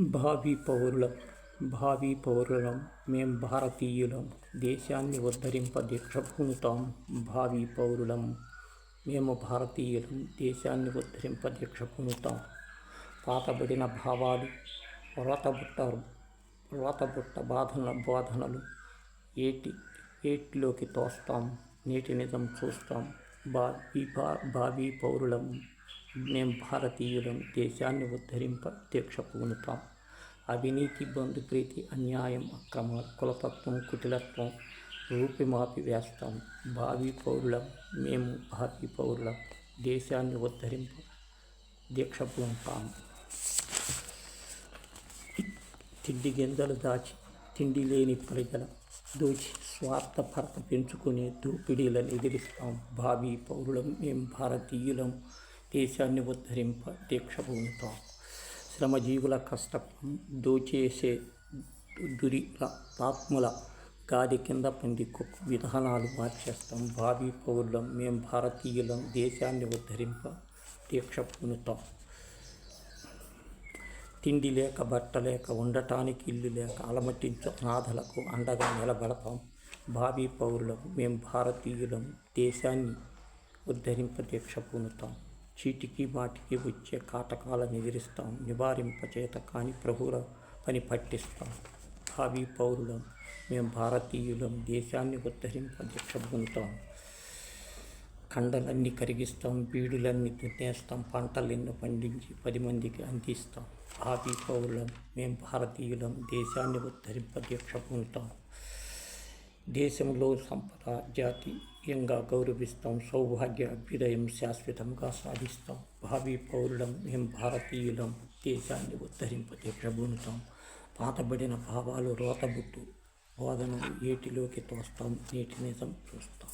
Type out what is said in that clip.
భావి పౌరులం భావి పౌరులం మేం భారతీయులం దేశాన్ని ఉద్ధరింప దీక్ష పూనుతాం భావి పౌరులం మేము భారతీయులం దేశాన్ని ఉద్ధరింప దీక్ష పూనుతాం పాతబడిన భావాలు రోతబుట్ట వ్రతబుట్ట బాధన బోధనలు ఏటి ఏటిలోకి తోస్తాం నేటి నిజం చూస్తాం. భావి భా- భావి పౌరులం మేం భారతీయులం దేశాన్ని ఉద్ధరింప దీక్ష పూనుతాం అవినీతి బంధుప్రీతి అన్యాయం అక్రమాలు కులతత్వం కుటిలత్వం రూపిమాపి వేస్తాం. భావి పౌరులం మేము భావి పౌరులం దేశాన్ని ఉద్ధరింప దీక్ష పూనుతాం తిండి గింజలు దాచి తిండి లేని ప్రజల దోచి స్వార్థపరత పెంచుకునే దోపిడీలను ఎదిరిస్తాం. భావి పౌరులం మేం భారతీయులం దేశాన్ని ఉద్ధరింప దీక్ష పూనుతాం శ్రమజీవుల కష్టం దోచేసే దురి ఆత్మల గాది కింద పంది విధానాలు మార్చేస్తాం భావి పౌరులం మేం భారతీయులం దేశాన్ని ఉద్ధరింప దీక్ష పూనుతాం తిండి లేక బట్ట లేక ఉండటానికి ఇల్లు లేక అలమటించు అనాథలకు అండగా నిలబడతాం భావి పౌరులం మేం భారతీయులం దేశాన్ని ఉద్ధరింప దీక్ష పూనుతాం చీటికి మాటికి వచ్చే కాటకాలను ఎదిరిస్తాం. నివారింపచేత కాని ప్రభుల పని పట్టిస్తాం. భావి పౌరులం మేము భారతీయులం దేశాన్ని ఉద్ధరింప దీక్ష కండలన్నీ కరిగిస్తాం బీడులన్నీ దున్నేస్తాం పంటలెన్నో పండించి పది మందికి అందిస్తాం. భావి పౌరులం మేము భారతీయులం దేశాన్ని ఉద్ధరింప దీక్ష దేశంలో సంపద జాతీయంగా గౌరవిస్తాం సౌభాగ్య అభ్యుదయం శాశ్వతంగా సాధిస్తాం భావి పౌరులం మేం భారతీయులం దేశాన్ని ఉద్ధరింపతే దీక్ష పాతబడిన భావాలు రోతబుట్టు బోధనలు ఏటిలోకి తోస్తాం నేటి నిజం చూస్తాం.